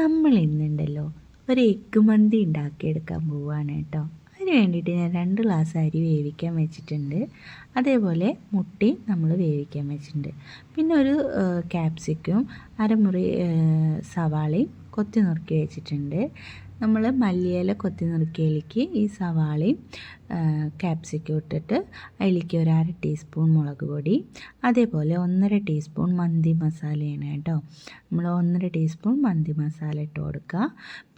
നമ്മൾ ഇന്നുണ്ടല്ലോ ഒരു എഗ്ഗ് മന്തി ഉണ്ടാക്കിയെടുക്കാൻ പോവുകയാണ് കേട്ടോ. അതിന് വേണ്ടിയിട്ട് ഞാൻ രണ്ട് ഗ്ലാസ് അരി വേവിക്കാൻ വെച്ചിട്ടുണ്ട്. അതേപോലെ മുട്ടയും നമ്മൾ വേവിക്കാൻ വെച്ചിട്ടുണ്ട്. പിന്നെ ഒരു ക്യാപ്സിക്കും അരമുറി സവാളയും കൊത്തി നുറുക്കി വെച്ചിട്ടുണ്ട്. നമ്മൾ മല്ലിയില കൊത്തി നുറുക്കിയിലേക്ക് ഈ സവാളയും ക്യാപ്സിക്കം ഇട്ടിട്ട് അതിലേക്ക് ഒരു അര ടീസ്പൂൺ മുളക് പൊടി അതേപോലെ ഒന്നര ടീസ്പൂൺ മന്തി മസാലയാണ് കേട്ടോ. നമ്മൾ ഒന്നര ടീസ്പൂൺ മന്തി മസാല ഇട്ട് കൊടുക്കുക.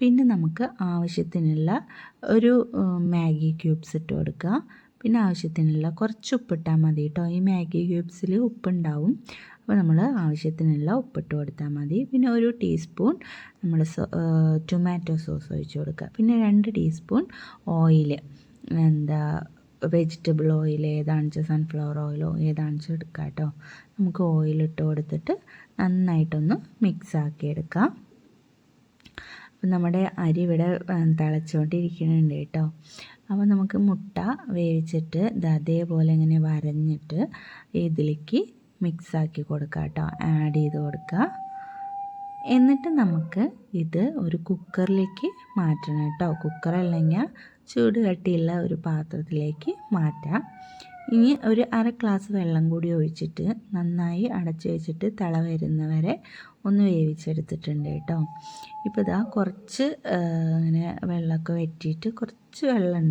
പിന്നെ നമുക്ക് ആവശ്യത്തിനുള്ള ഒരു മാഗി ക്യൂബ്സ് ഇട്ട് കൊടുക്കുക. പിന്നെ ആവശ്യത്തിനുള്ള കുറച്ച് ഉപ്പിട്ടാൽ മതി കേട്ടോ. ഈ മാഗി ക്യൂബ്സിൽ ഉപ്പുണ്ടാവും. അപ്പോൾ നമ്മൾ ആവശ്യത്തിനുള്ള ഉപ്പിട്ട് കൊടുത്താൽ മതി. പിന്നെ ഒരു ടീസ്പൂൺ നമ്മൾ ടൊമാറ്റോ സോസ് ഒഴിച്ച് കൊടുക്കുക. പിന്നെ രണ്ട് ടീസ്പൂൺ ഓയിൽ. എന്താ വെജിറ്റബിൾ ഓയിൽ ഏതാണെന്ന് വെച്ചാൽ സൺഫ്ലവർ ഓയിലോ ഏതാണെന്ന് വെച്ചാൽ എടുക്കുക കേട്ടോ. നമുക്ക് ഓയിൽ ഇട്ട് കൊടുത്തിട്ട് നന്നായിട്ടൊന്ന് മിക്സ് ആക്കി എടുക്കാം. അപ്പം നമ്മുടെ അരി ഇവിടെ തിളച്ചുകൊണ്ടിരിക്കുന്നുണ്ട് കേട്ടോ. അപ്പോൾ നമുക്ക് മുട്ട വേവിച്ചിട്ട് ഇത് അതേപോലെ ഇങ്ങനെ വരഞ്ഞിട്ട് ഇതിലേക്ക് മിക്സാക്കി കൊടുക്കുക കേട്ടോ. ആഡ് ചെയ്ത് കൊടുക്കുക. എന്നിട്ട് നമുക്ക് ഇത് ഒരു കുക്കറിലേക്ക് മാറ്റണം കേട്ടോ. കുക്കറല്ലെങ്കിൽ ചൂട് കട്ടിയുള്ള ഒരു പാത്രത്തിലേക്ക് മാറ്റാം. ഇനി ഒരു അര ഗ്ലാസ് വെള്ളം കൂടി ഒഴിച്ചിട്ട് നന്നായി അടച്ചു വെച്ചിട്ട് തിള വരുന്നവരെ ഒന്ന് വേവിച്ചെടുത്തിട്ടുണ്ട് കേട്ടോ. ഇപ്പോൾ ഇതാ കുറച്ച് ഇങ്ങനെ വെള്ളമൊക്കെ വറ്റിയിട്ട് കുറച്ച് വെള്ളം